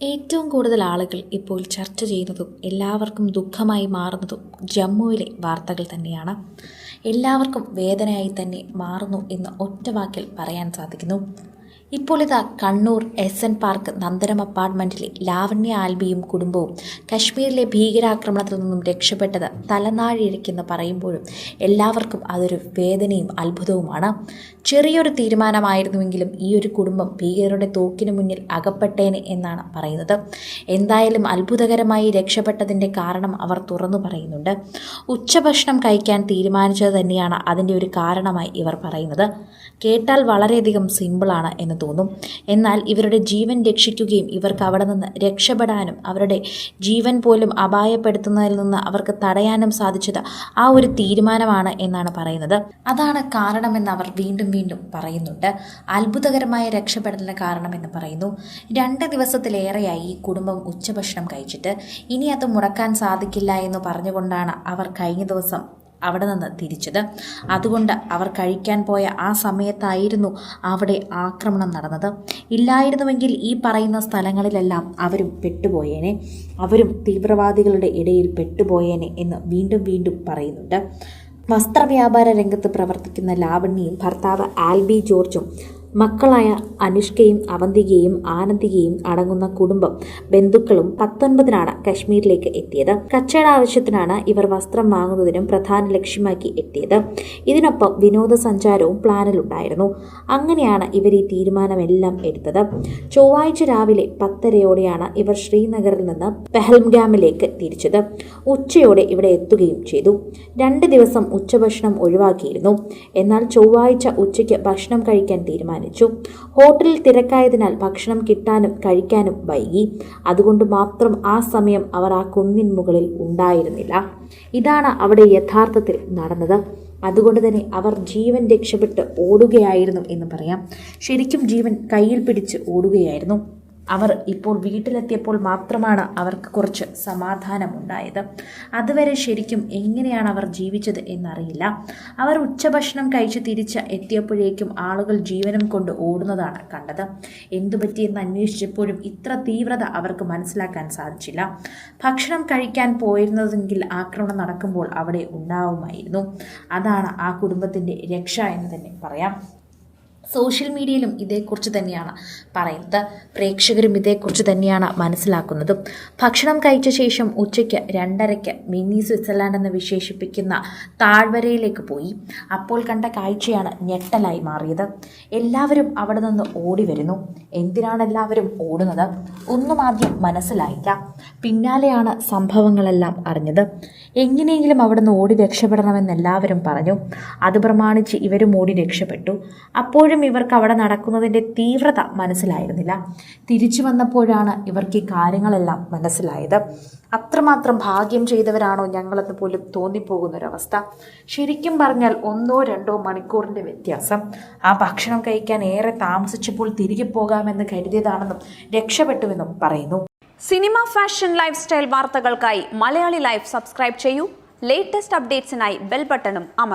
ഏറ്റവും കൂടുതൽ ആളുകൾ ഇപ്പോൾ ചർച്ച ചെയ്യുന്നതും എല്ലാവർക്കും ദുഃഖമായി മാറുന്നതും ജമ്മുവിലെ വാർത്തകൾ തന്നെയാണ്. എല്ലാവർക്കും വേദനയായി തന്നെ മാറുന്നു എന്ന് ഒറ്റ വാക്കിൽ പറയാൻ സാധിക്കുന്നു. ഇപ്പോൾ ഇതാ Kannur S N park Nandanam അപ്പാർട്ട്മെന്റിലെ Lavanya ആൽബിയും കുടുംബവും കശ്മീരിലെ ഭീകരാക്രമണത്തിൽ നിന്നും രക്ഷപ്പെട്ടത് തലനാഴിഴയ്ക്കെന്ന് പറയുമ്പോഴും എല്ലാവർക്കും അതൊരു വേദനയും അത്ഭുതവുമാണ്. ചെറിയൊരു തീരുമാനമായിരുന്നുവെങ്കിലും ഈ ഒരു കുടുംബം ഭീകരരുടെ തോക്കിനു മുന്നിൽ അകപ്പെട്ടേനെ എന്നാണ് പറയുന്നത്. എന്തായാലും അത്ഭുതകരമായി രക്ഷപ്പെട്ടതിന്റെ കാരണം അവർ തുറന്നു പറയുന്നുണ്ട്. ഉച്ചഭക്ഷണം കഴിക്കാൻ തീരുമാനിച്ചത് തന്നെയാണ് അതിന്റെ ഒരു കാരണമായി ഇവർ പറയുന്നത്. കേട്ടാൽ വളരെയധികം സിമ്പിളാണ് എന്ന് തോന്നും. എന്നാൽ ഇവരുടെ ജീവൻ രക്ഷിക്കുകയും ഇവർക്ക് അവിടെ നിന്ന് രക്ഷപ്പെടാനും അവരുടെ ജീവൻ പോലും അപായപ്പെടുത്തുന്നതിൽ നിന്ന് അവർക്ക് തടയാനും സാധിച്ചത് ആ ഒരു തീരുമാനമാണ് എന്നാണ് പറയുന്നത്. അതാണ് കാരണമെന്ന് അവർ വീണ്ടും വീണ്ടും പറയുന്നുണ്ട്. അത്ഭുതകരമായ രക്ഷപ്പെടലിന് കാരണമെന്ന് പറയുന്നു. രണ്ട് ദിവസത്തിലേറെയായി ഈ കുടുംബം ഉച്ചഭക്ഷണം കഴിച്ചിട്ട് ഇനി അത് മുടക്കാൻ സാധിക്കില്ല എന്ന് പറഞ്ഞുകൊണ്ടാണ് അവർ കഴിഞ്ഞ ദിവസം അവിടെ നിന്ന് തിരിച്ചത്. അതുകൊണ്ട് അവർ കഴിക്കാൻ പോയ ആ സമയത്തായിരുന്നു അവിടെ ആക്രമണം നടന്നത്. ഇല്ലായിരുന്നുവെങ്കിൽ ഈ പറയുന്ന സ്ഥലങ്ങളിലെല്ലാം അവരും പെട്ടുപോയേനെ. അവരും തീവ്രവാദികളുടെ ഇടയിൽ പെട്ടുപോയേനെ എന്ന് വീണ്ടും വീണ്ടും പറയുന്നുണ്ട്. വസ്ത്രവ്യാപാര രംഗത്ത് പ്രവർത്തിക്കുന്ന ലാവണ്യയും ഭർത്താവ് ആൽബി ജോർജും മക്കളായ അനുഷ്കയും അവന്തികയും ആനന്ദികയും അടങ്ങുന്ന കുടുംബം ബന്ധുക്കളും പത്തൊൻപതിനാണ് കശ്മീരിലേക്ക് എത്തിയത്. കച്ചവട ആവശ്യത്തിനാണ് ഇവർ വസ്ത്രം വാങ്ങുന്നതിനും പ്രധാന ലക്ഷ്യമാക്കി എത്തിയത്. ഇതിനൊപ്പം വിനോദസഞ്ചാരവും പ്ലാനിലുണ്ടായിരുന്നു. അങ്ങനെയാണ് ഇവർ ഈ തീരുമാനമെല്ലാം എടുത്തത്. ചൊവ്വാഴ്ച രാവിലെ പത്തരയോടെയാണ് ഇവർ ശ്രീനഗറിൽ നിന്ന് പെഹൽഗാമിലേക്ക് തിരിച്ചത്. ഉച്ചയോടെ ഇവിടെ എത്തുകയും ചെയ്തു. രണ്ട് ദിവസം ഉച്ചഭക്ഷണം ഒഴിവാക്കിയിരുന്നു. എന്നാൽ ചൊവ്വാഴ്ച ഉച്ചയ്ക്ക് ഭക്ഷണം കഴിക്കാൻ തീരുമാനിച്ചു. ഹോട്ടലിൽ തിരക്കായതിനാൽ ഭക്ഷണം കിട്ടാനും കഴിക്കാനും വൈകി. അതുകൊണ്ട് മാത്രം ആ സമയം അവർ ആ കുന്നിൻ മുകളിൽ ഉണ്ടായിരുന്നില്ല. ഇതാണ് അവിടെ യഥാർത്ഥത്തിൽ നടന്നത്. അതുകൊണ്ട് തന്നെ അവർ ജീവൻ രക്ഷപ്പെട്ട് ഓടുകയായിരുന്നു എന്ന് പറയാം. ശരിക്കും ജീവൻ കയ്യിൽ പിടിച്ച് ഓടുകയായിരുന്നു. അവർ ഇപ്പോൾ വീട്ടിലെത്തിയപ്പോൾ മാത്രമാണ് അവർക്ക് കുറച്ച് സമാധാനമുണ്ടായത്. അതുവരെ ശരിക്കും എങ്ങനെയാണ് അവർ ജീവിച്ചത് എന്നറിയില്ല. അവർ ഉച്ചഭക്ഷണം കഴിച്ച് തിരിച്ച് എത്തിയപ്പോഴേക്കും ആളുകൾ ജീവനം കൊണ്ട് ഓടുന്നതാണ് കണ്ടത്. എന്തു പറ്റിയെന്ന് അന്വേഷിച്ചപ്പോഴും ഇത്ര തീവ്രത അവർക്ക് മനസ്സിലാക്കാൻ സാധിച്ചില്ല. ഭക്ഷണം കഴിക്കാൻ പോയിരുന്നതെങ്കിൽ ആക്രമണം നടക്കുമ്പോൾ അവിടെ ഉണ്ടാവുമായിരുന്നു. അതാണ് ആ കുടുംബത്തിന്റെ രക്ഷ എന്ന് തന്നെ പറയാം. സോഷ്യൽ മീഡിയയിലും ഇതേക്കുറിച്ച് തന്നെയാണ് പറയുന്നത്. പ്രേക്ഷകരും ഇതേക്കുറിച്ച് തന്നെയാണ് മനസ്സിലാക്കുന്നതും. ഭക്ഷണം കഴിച്ച ശേഷം ഉച്ചയ്ക്ക് രണ്ടരയ്ക്ക് മിനി സ്വിറ്റ്സർലാൻഡ് എന്ന് വിശേഷിപ്പിക്കുന്ന താഴ്വരയിലേക്ക് പോയി. അപ്പോൾ കണ്ട കാഴ്ചയാണ് ഞെട്ടലായി മാറിയത്. എല്ലാവരും അവിടെ നിന്ന് ഓടി വരുന്നു. എന്തിനാണ് എല്ലാവരും ഓടുന്നത്? ഒന്നും ആദ്യം മനസ്സിലായില്ല. പിന്നാലെയാണ് സംഭവങ്ങളെല്ലാം അറിഞ്ഞത്. എങ്ങനെയെങ്കിലും അവിടെ നിന്ന് ഓടി രക്ഷപ്പെടണമെന്ന് എല്ലാവരും പറഞ്ഞു. അത് പ്രമാണിച്ച് ഇവരും ഓടി രക്ഷപ്പെട്ടു. അപ്പോഴും ഇവർക്ക് അവിടെ നടക്കുന്നതിന്റെ തീവ്രത മനസ്സിലായിരുന്നില്ല. തിരിച്ചു വന്നപ്പോഴാണ് ഇവർക്ക് ഈ കാര്യങ്ങളെല്ലാം മനസ്സിലായത്. അത്രമാത്രം ഭാഗ്യം ചെയ്തവരാണോ ഞങ്ങളെന്ന് പോലും തോന്നിപ്പോകുന്നൊരവസ്ഥ. ശരിക്കും പറഞ്ഞാൽ ഒന്നോ രണ്ടോ മണിക്കൂറിന്റെ വ്യത്യാസം. ആ ഭക്ഷണം കഴിക്കാൻ ഏറെ താമസിച്ചപ്പോൾ തിരികെ പോകാമെന്ന് കരുതിയതാണെന്നും രക്ഷപ്പെട്ടുവെന്നും പറയുന്നു. സിനിമ ഫാഷൻ ലൈഫ് സ്റ്റൈൽ വാർത്തകൾക്കായി മലയാളി ലൈഫ് സബ്സ്ക്രൈബ് ചെയ്യൂ. ലേറ്റസ്റ്റ് അപ്ഡേറ്റ്സിനായി ബെൽ ബട്ടണും അമർ